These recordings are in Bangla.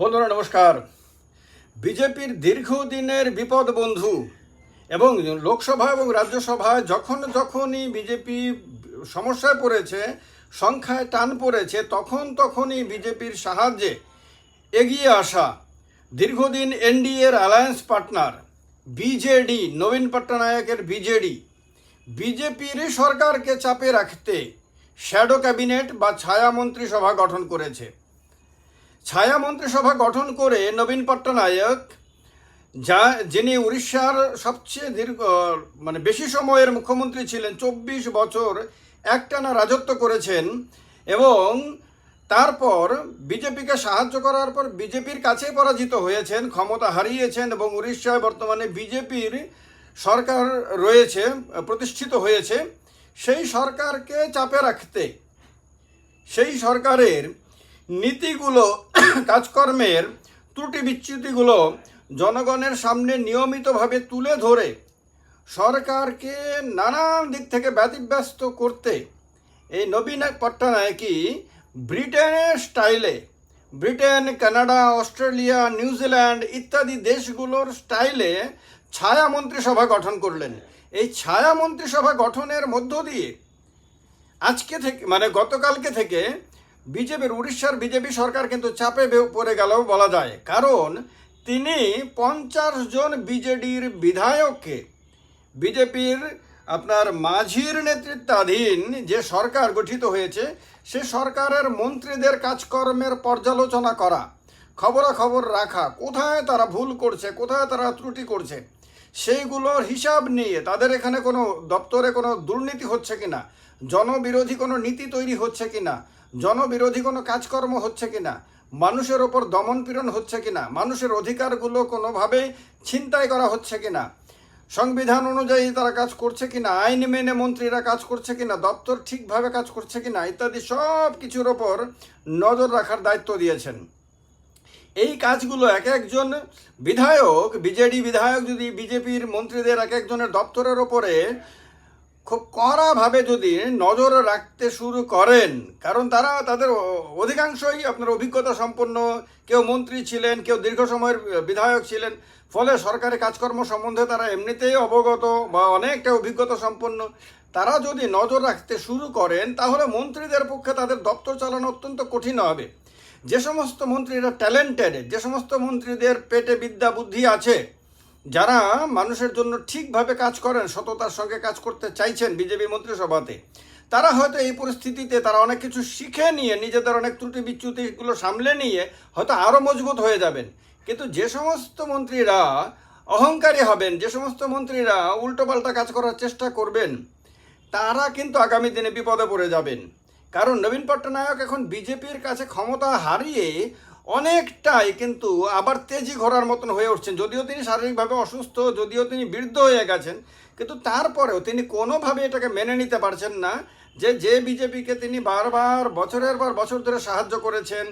বন্ধুরা, নমস্কার। বিজেপির দীর্ঘদিনের বিপদ বন্ধু এবং লোকসভা এবং রাজ্যসভায় যখন যখনই বিজেপি সমস্যায় পড়েছে, সংখ্যায় টান পড়েছে, তখন তখনই বিজেপির সাহায্যে এগিয়ে আসা দীর্ঘদিন এনডিএর অ্যালায়েন্স পার্টনার, বিজেডি, নবীন পট্টনায়কের বিজেডি, বিজেপির সরকারকে চাপে রাখতে শ্যাডো ক্যাবিনেট বা ছায়া মন্ত্রিসভা গঠন করেছে। ছায়া মন্ত্রিসভা গঠন করে নবীন পট্টনায়ক, যা, যিনি উড়িষ্যার সবচেয়ে দীর্ঘ মানে বেশি সময়ের মুখ্যমন্ত্রী ছিলেন, চব্বিশ বছর একটানা রাজত্ব করেছেন এবং তারপর বিজেপিকে সাহায্য করার পর বিজেপির কাছে পরাজিত হয়েছেন, ক্ষমতা হারিয়েছেন এবং উড়িষ্যায় বর্তমানে বিজেপির সরকার রয়েছে, প্রতিষ্ঠিত হয়েছে। সেই সরকারকে চাপে রাখতে, সেই সরকারের নীতিগুলো, কাজকর্মের ত্রুটি বিচ্যুতিগুলো জনগণের সামনে নিয়মিতভাবে তুলে ধরে সরকারকে নানান দিক থেকে ব্যতিব্যস্ত করতে এই নবীন পট্টনায়কই ব্রিটেনের স্টাইলে ব্রিটেন, কানাডা, অস্ট্রেলিয়া নিউজিল্যান্ড ইত্যাদি দেশগুলোর স্টাইলে ছায়া মন্ত্রিসভা গঠন করলেন। এই ছায়া মন্ত্রিসভা গঠনের মধ্য দিয়ে আজকে থেকে মানে গতকালকে থেকে বিজেপির, উড়িষ্যার বিজেপি সরকার কিন্তু চাপে পড়ে গেল বলা যায়। কারণ তিনি পঞ্চাশ জন বিজেডির বিধায়ককে, বিজেপির আপনার মাঝির নেতৃত্বাধীন যে সরকার গঠিত হয়েছে, সে সরকারের মন্ত্রীদের কাজকর্মের পর্যালোচনা করা, খবরাখবর রাখা, কোথায় তারা ভুল করছে, কোথায় তারা ত্রুটি করছে, সেইগুলোর হিসাব নিয়ে তাদের এখানে কোনো দপ্তরে কোনো দুর্নীতি হচ্ছে কিনা, জনবিরোধী কোনো নীতি তৈরি হচ্ছে কিনা জনবিরোধী কোনো কাজকর্ম হচ্ছে কিনা? মানুষের ওপর দমনপীড়ন হচ্ছে কিনা? মানুষের অধিকারগুলো কোনোভাবে ছিনতাই করা হচ্ছে কিনা? সংবিধান অনুযায়ী তারা কাজ করছে কিনা? আইন মেনে মন্ত্রীরা কাজ করছে কিনা? দপ্তর ঠিকভাবে কাজ করছে কিনা? ইত্যাদি সব কিছুর ওপর নজর রাখার দায়িত্ব দিয়েছেন। এই কাজগুলো এক একজন বিধায়ক, বিজেডি বিধায়ক যদি বিজেপির মন্ত্রীদের এক একজনের দপ্তরের ওপরে খুব কড়াভাবে যদি নজর রাখতে শুরু করেন, কারণ তারা তাদের অধিকাংশই আপনার অভিজ্ঞতা সম্পন্ন, কেউ মন্ত্রী ছিলেন, কেউ দীর্ঘ সময়ের বিধায়ক ছিলেন, ফলে সরকারি কাজকর্ম সম্বন্ধে তারা এমনিতেই অবগত বা অনেকটা অভিজ্ঞতা সম্পন্ন। তারা যদি নজর রাখতে শুরু করেন, তাহলে মন্ত্রীদের পক্ষে তাদের দপ্তর চালানো অত্যন্ত কঠিন হবে। যে সমস্ত মন্ত্রীরা ট্যালেন্টেড যে সমস্ত মন্ত্রীদের পেটে বিদ্যা বুদ্ধি আছে যারা মানুষের জন্য ঠিকভাবে কাজ করেন, সততার সঙ্গে কাজ করতে চাইছেন বিজেপি মন্ত্রিসভাতে, তারা হয়তো এই পরিস্থিতিতে তারা অনেক কিছু শিখে নিয়ে, নিজেদের অনেক ত্রুটি বিচ্যুতিগুলো সামলে নিয়ে হয়তো আরও মজবুত হয়ে যাবেন। কিন্তু যে সমস্ত মন্ত্রীরা অহংকারী হবেন, যে সমস্ত মন্ত্রীরা উল্টোপাল্টা কাজ করার চেষ্টা করবেন, তারা কিন্তু আগামী দিনে বিপদে পড়ে যাবেন। কারণ নবীন পট্টনায়ক এখন বিজেপির কাছে ক্ষমতা হারিয়ে অনেকটাই, কিন্তু আবার তেজি ঘোরার মতন হয়ে উঠছেন। যদিও তিনি শারীরিকভাবে অসুস্থ, যদিও তিনি বৃদ্ধ হয়ে গেছেন, কিন্তু তারপরেও তিনি কোনোভাবে এটাকে মেনে নিতে পারছেন না যে যে বিজেপিকে তিনি বারবার, বছরের পর বছর ধরে সাহায্য করেছেন,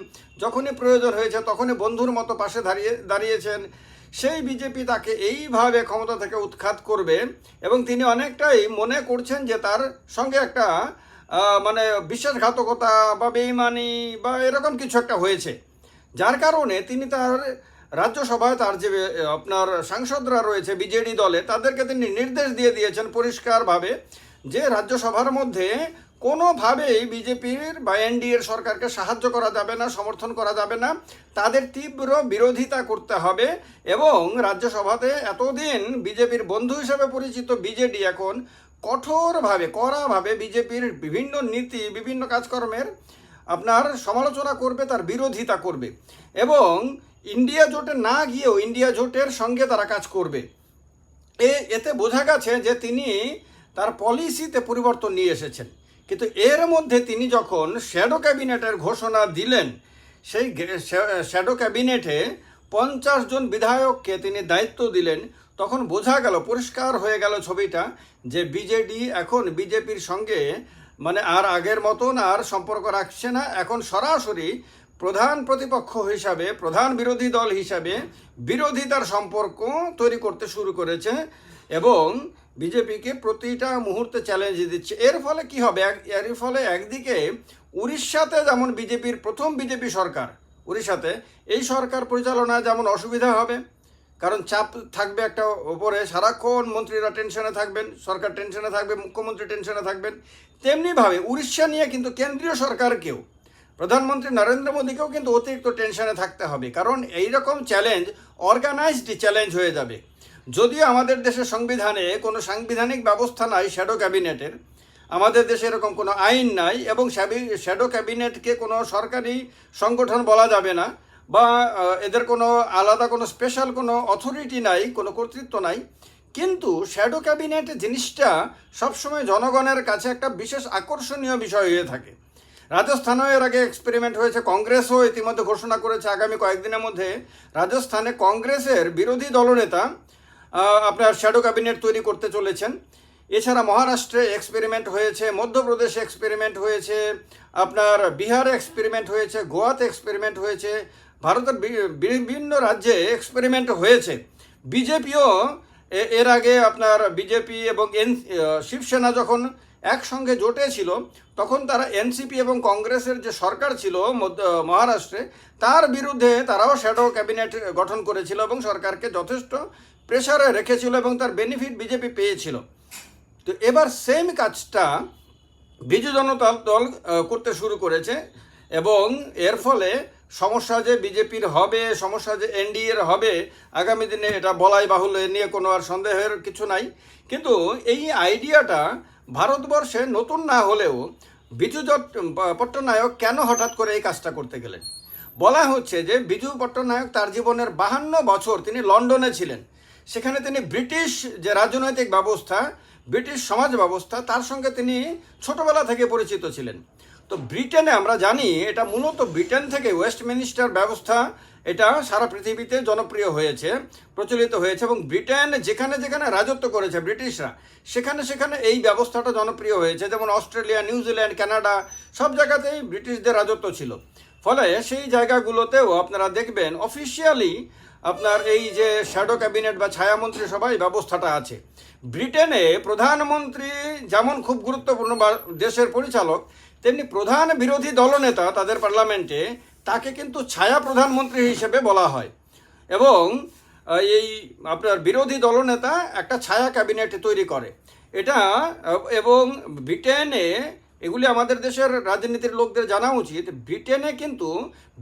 যখনই প্রয়োজন হয়েছে তখনই বন্ধুর মতো পাশে দাঁড়িয়ে, দাঁড়িয়েছেন, সেই বিজেপি তাকে এইভাবে ক্ষমতা থেকে উৎখাত করবে এবং তিনি অনেকটাই মনে করছেন যে, তার সঙ্গে একটা মানে বিশ্বাসঘাতকতা বা বেইমানি বা এরকম কিছু একটা হয়েছে। যার কারণে তিনি তার রাজ্যসভায় তার যে আপনার সাংসদরা রয়েছে, বিজেডি দলে, তাদেরকে তিনি নির্দেশ দিয়ে দিয়েছেন পরিষ্কারভাবে যে রাজ্যসভার মধ্যে কোনোভাবেই বিজেপির বা এনডিএর সরকারকে সাহায্য করা যাবে না, সমর্থন করা যাবে না। তাদের তীব্র বিরোধিতা করতে হবে এবং রাজ্যসভাতে এতদিন বিজেপির বন্ধু হিসেবে পরিচিত বিজেডি এখন কঠোরভাবে, কড়াভাবে বিজেপির বিভিন্ন নীতি, বিভিন্ন কাজকর্মের আপনার সমালোচনা করবে, তার বিরোধিতা করবে। এবং ইন্ডিয়া জোটে না গিয়েও ইন্ডিয়া জোটের সঙ্গে তারা কাজ করবে। এ, এতে বোঝা গেছে যে তিনি তার পলিসিতে পরিবর্তন নিয়ে এসেছেন। কিন্তু এর মধ্যে তিনি যখন শ্যাডো ক্যাবিনেটের ঘোষণা দিলেন, সেই শ্যাডো ক্যাবিনেটে পঞ্চাশ জন বিধায়ককে তিনি দায়িত্ব দিলেন, তখন বোঝা গেল, পরিষ্কার হয়ে গেল ছবিটা যে বিজেডি এখন বিজেপির সঙ্গে মানে আর আগের মতন আর সম্পর্ক রাখছে না। এখন সরাসরি প্রধান প্রতিপক্ষ হিসাবে, প্রধান বিরোধী দল হিসাবে বিরোধিতার সম্পর্ক তৈরি করতে শুরু করেছে এবং বিজেপিকে প্রতিটা মুহূর্তে চ্যালেঞ্জ দিচ্ছে। এর ফলে কি হবে? এর ফলে একদিকে উড়িষ্যাতে যেমন বিজেপির প্রথম বিজেপি সরকার, উড়িষ্যাতে এই সরকার পরিচালনায় যেমন অসুবিধা হবে কারণ চাপ থাকবে একটা ওপরে, সারাক্ষণ মন্ত্রীরা টেনশনে থাকবেন, সরকার টেনশনে থাকবে, মুখ্যমন্ত্রী টেনশনে থাকবেন। তেমনিভাবে উড়িষ্যা নিয়ে কিন্তু কেন্দ্রীয় সরকারকেও, প্রধানমন্ত্রী নরেন্দ্র মোদীকেও কিন্তু অতিরিক্ত টেনশনে থাকতে হবে। কারণ এই রকম চ্যালেঞ্জ অর্গানাইজড চ্যালেঞ্জ হয়ে যাবে। যদিও আমাদের দেশের সংবিধানে কোনো সাংবিধানিক ব্যবস্থা নাই শ্যাডো ক্যাবিনেটের আমাদের দেশে এরকম কোনো আইন নাই এবং শ্যাডো ক্যাবিনেটকে কোনো সরকারি সংগঠন বলা যাবে না। বা এদের কোনো আলাদা কোনো স্পেশাল কোনো অথরিটি নাই, কোনো কর্তৃত্ব নাই। কিন্তু শ্যাডো ক্যাবিনেট জিনিসটা সবসময় জনগণের কাছে একটা বিশেষ আকর্ষণীয় বিষয় হয়ে থাকে। রাজস্থানেও এর আগে এক্সপেরিমেন্ট হয়েছে, কংগ্রেসও ইতিমধ্যে ঘোষণা করেছে আগামী কয়েকদিনের মধ্যে। রাজস্থানে কংগ্রেসের বিরোধী দলনেতা আপনার শ্যাডো ক্যাবিনেট তৈরি করতে চলেছেন। এছাড়া মহারাষ্ট্রে এক্সপেরিমেন্ট হয়েছে, মধ্যপ্রদেশে এক্সপেরিমেন্ট হয়েছে, আপনার বিহারে এক্সপেরিমেন্ট হয়েছে, গোয়াতে এক্সপেরিমেন্ট হয়েছে, ভারতের বিভিন্ন রাজ্যে এক্সপেরিমেন্ট হয়েছে। বিজেপিও এর আগে আপনার বিজেপি এবং এন শিবসেনা যখন একসঙ্গে জোটে ছিল, তখন তারা এনসিপি এবং কংগ্রেসের যে সরকার ছিল মহারাষ্ট্রে, তার বিরুদ্ধে তারাও শ্যাডো ক্যাবিনেট গঠন করেছিল এবং সরকারকে যথেষ্ট প্রেসারে রেখেছিল এবং তার বেনিফিট বিজেপি পেয়েছিল। তো এবার সেম কাজটা বিজু জনতা দল করতে শুরু করেছে এবং এর ফলে সমস্যা যে বিজেপির হবে, সমস্যা যে এনডিএর হবে, আগামী দিনে এটা বলাই বাহুল্য নিয়ে কোনো আর সন্দেহের কিছু নাই। কিন্তু এই আইডিয়াটা ভারতবর্ষে নতুন না হলেও বিজু পট্টনায়ক কেন হঠাৎ করে এই কাজটা করতে গেলেন? বলা হচ্ছে যে বিজু পট্টনায়ক তার জীবনের বাহান্ন বছর তিনি লন্ডনে ছিলেন। সেখানে তিনি ব্রিটিশ যে রাজনৈতিক ব্যবস্থা ব্রিটিশ সমাজ ব্যবস্থা, তার সঙ্গে তিনি ছোটবেলা থেকে পরিচিত ছিলেন। তো ব্রিটেনে আমরা জানি এটা মূলত ব্রিটেন থেকে ওয়েস্টমিনিস্টার ব্যবস্থা, এটা সারা পৃথিবীতে জনপ্রিয় হয়েছে, প্রচলিত হয়েছে এবং ব্রিটেন যেখানে যেখানে রাজত্ব করেছে ব্রিটিশরা, সেখানে সেখানে এই ব্যবস্থাটা জনপ্রিয় হয়েছে, যেমন অস্ট্রেলিয়া নিউজিল্যান্ড কানাডা, সব জায়গাতেই ব্রিটিশদের রাজত্ব ছিল। ফলে সেই জায়গাগুলোতেও আপনারা দেখবেন অফিসিয়ালি আপনার এই যে শ্যাডো ক্যাবিনেট বা ছায়া ছায়ামন্ত্রী সভায় ব্যবস্থাটা আছে। ব্রিটেনে প্রধানমন্ত্রী যেমন খুব গুরুত্বপূর্ণ দেশের পরিচালক, তেমনি প্রধান বিরোধী দলনেতা তাদের পার্লামেন্টে তাকে কিন্তু ছায়া প্রধানমন্ত্রী হিসেবে বলা হয়। এবং এই আপনার বিরোধী দলনেতা একটা ছায়া ক্যাবিনেট তৈরি করে। এটা এবং ব্রিটেনে, এগুলি আমাদের দেশের রাজনীতির লোকদের জানা উচিত, ব্রিটেনে কিন্তু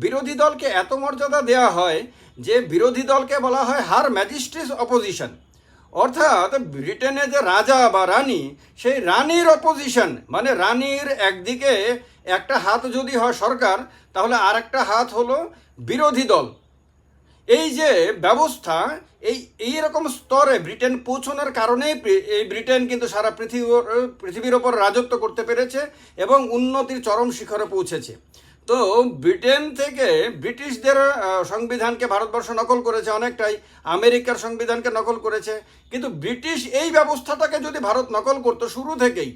বিরোধী দলকে এত মর্যাদা দেওয়া হয় যে বিরোধী দলকে বলা হয় হার ম্যাজিস্ট্রেট অপোজিশন। অর্থাৎ ব্রিটেনে যে রাজা বা রানী, সেই রানীর অপোজিশন। মানে রানীর একদিকে একটা হাত যদি হয় সরকার, তাহলে আর একটা হাত হলো বিরোধী দল। এই যে ব্যবস্থা, এই এই রকম স্তরে ব্রিটেন পৌঁছানোর কারণেই এই ব্রিটেন কিন্তু সারা পৃথিবীর পৃথিবীর ওপর রাজত্ব করতে পেরেছে এবং উন্নতির চরম শিখরে পৌঁছেছে। তো ব্রিটেন থেকে ব্রিটিশদের সংবিধানকে ভারতবর্ষ নকল করেছে অনেকটাই, আমেরিকার সংবিধানকে নকল করেছে। কিন্তু ব্রিটিশ এই ব্যবস্থাটাকে যদি ভারত নকল করতো শুরু থেকেই,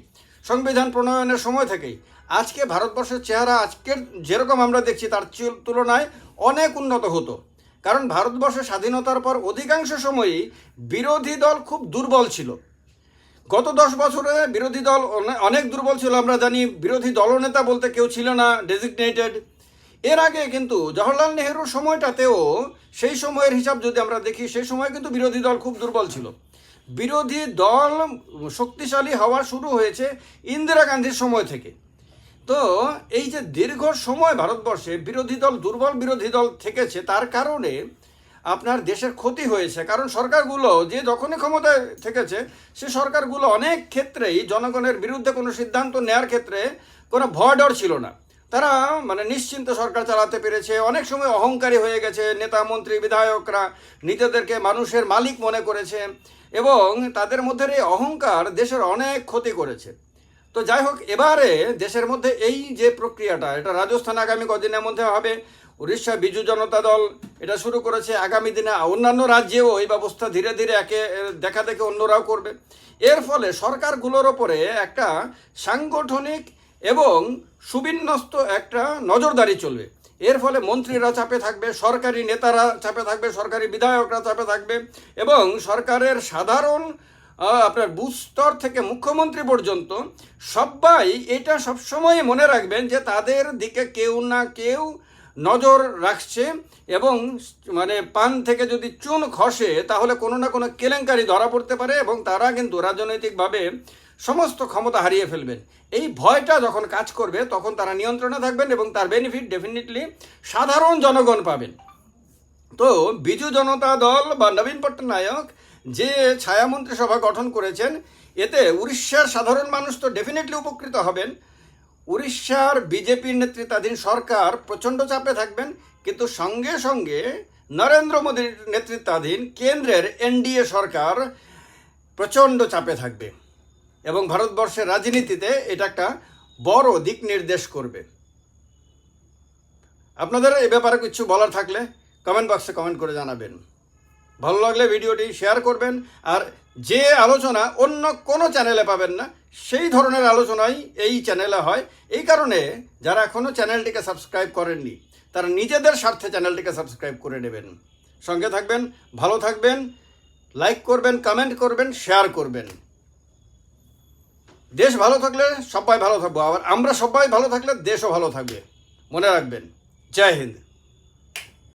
সংবিধান প্রণয়নের সময় থেকেই, আজকে ভারতবর্ষের চেহারা আজকের যেরকম আমরা দেখছি তার তুলনায় অনেক উন্নত হতো। কারণ ভারতবর্ষের স্বাধীনতার পর অধিকাংশ সময়ই বিরোধী দল খুব দুর্বল ছিল। গত দশ বছরে বিরোধী দল অনেক দুর্বল ছিল, আমরা জানি। বিরোধী দলনেতা বলতে কেউ ছিল না ডেজিগনেটেড এর আগে কিন্তু জওহরলাল নেহরুর সময়টাতেও সেই সময়ের হিসাব যদি আমরা দেখি, সেই সময় কিন্তু বিরোধী দল খুব দুর্বল ছিল। বিরোধী দল শক্তিশালী হওয়া শুরু হয়েছে ইন্দিরা গান্ধীর সময় থেকে। তো এই যে দীর্ঘ সময় ভারতবর্ষে বিরোধী দল, দুর্বল বিরোধী দল থেকেছে, তার কারণে আপনার দেশের ক্ষতি হয়েছে। কারণ সরকারগুলো যে যখনই ক্ষমতায় থেকেছে, সে সরকারগুলো অনেক ক্ষেত্রেই জনগণের বিরুদ্ধে কোনো সিদ্ধান্ত নেওয়ার ক্ষেত্রে কোনো ভয় ডর ছিল না। তারা মানে নিশ্চিন্ত সরকার চালাতে পেরেছে, অনেক সময় অহংকারী হয়ে গেছে, নেতা, মন্ত্রী, বিধায়করা নিজেদেরকে মানুষের মালিক মনে করেছে এবং তাদের মধ্যে এই অহংকার দেশের অনেক ক্ষতি করেছে। তো যাই হোক, এবারে দেশের মধ্যে এই যে প্রক্রিয়াটা, এটা রাজস্থান আগামী কদিনের মধ্যে হবে উড়িষ্যা বিজু জনতা দল এটা শুরু করেছে আগামী দিনে। অন্যান্য রাজ্যেও এই ব্যবস্থা ধীরে ধীরে একে দেখা দেখে অন্যরাও করবে। এর ফলে সরকারগুলোর ওপরে একটা সাংগঠনিক এবং সুবিন্যস্ত একটা নজরদারি চলবে। এর ফলে মন্ত্রীরা চাপে থাকবে, সরকারি নেতারা চাপে থাকবে, সরকারি বিধায়করা চাপে থাকবে এবং সরকারের সাধারণ আপনার বুস্তর থেকে মুখ্যমন্ত্রী পর্যন্ত সবাই এটা সবসময় মনে রাখবেন যে তাদের দিকে কেউ না কেউ নজর রাখছে এবং মানে পান থেকে যদি চুন খসে, তাহলে কোনো না কোনো কেলেঙ্কারি ধরা পড়তে পারে এবং তারা কিন্তু রাজনৈতিকভাবে সমস্ত ক্ষমতা হারিয়ে ফেলবেন। এই ভয়টা যখন কাজ করবে, তখন তারা নিয়ন্ত্রণে থাকবেন এবং তার বেনিফিট ডেফিনেটলি সাধারণ জনগণ পাবেন। তো বিজু জনতা দল বা নবীন পট্টনায়ক যে ছায়া মন্ত্রিসভা গঠন করেছেন, এতে উড়িষ্যার সাধারণ মানুষ তো ডেফিনেটলি উপকৃত হবেন। উড়িষ্যার বিজেপির নেতৃত্বাধীন সরকার প্রচণ্ড চাপে থাকবেন, কিন্তু সঙ্গে সঙ্গে নরেন্দ্র মোদীর নেতৃত্বাধীন কেন্দ্রের এনডিএ সরকার প্রচণ্ড চাপে থাকবে এবং ভারতবর্ষের রাজনীতিতে এটা একটা বড় দিক নির্দেশ করবে। আপনাদের এ ব্যাপারে কিছু বলার থাকলে কমেন্ট বক্সে কমেন্ট করে জানাবেন। ভালো লাগলে ভিডিওটি শেয়ার করবেন, আর যে আলোচনা অন্য কোনো চ্যানেলে পাবেন না, সেই ধরনের আলোচনাই এই চ্যানেলে হয়। এই কারণে যারা এখনও চ্যানেলটিকে সাবস্ক্রাইব করেননি, তারা নিজেদের স্বার্থে চ্যানেলটিকে সাবস্ক্রাইব করে নেবেন। সঙ্গে থাকবেন, ভালো থাকবেন, লাইক করবেন, কমেন্ট করবেন, শেয়ার করবেন। দেশ ভালো থাকলে সবাই ভালো থাকব, আবার আমরা সবাই ভালো থাকলে দেশও ভালো থাকবে। মনে রাখবেন। জয় হিন্দ।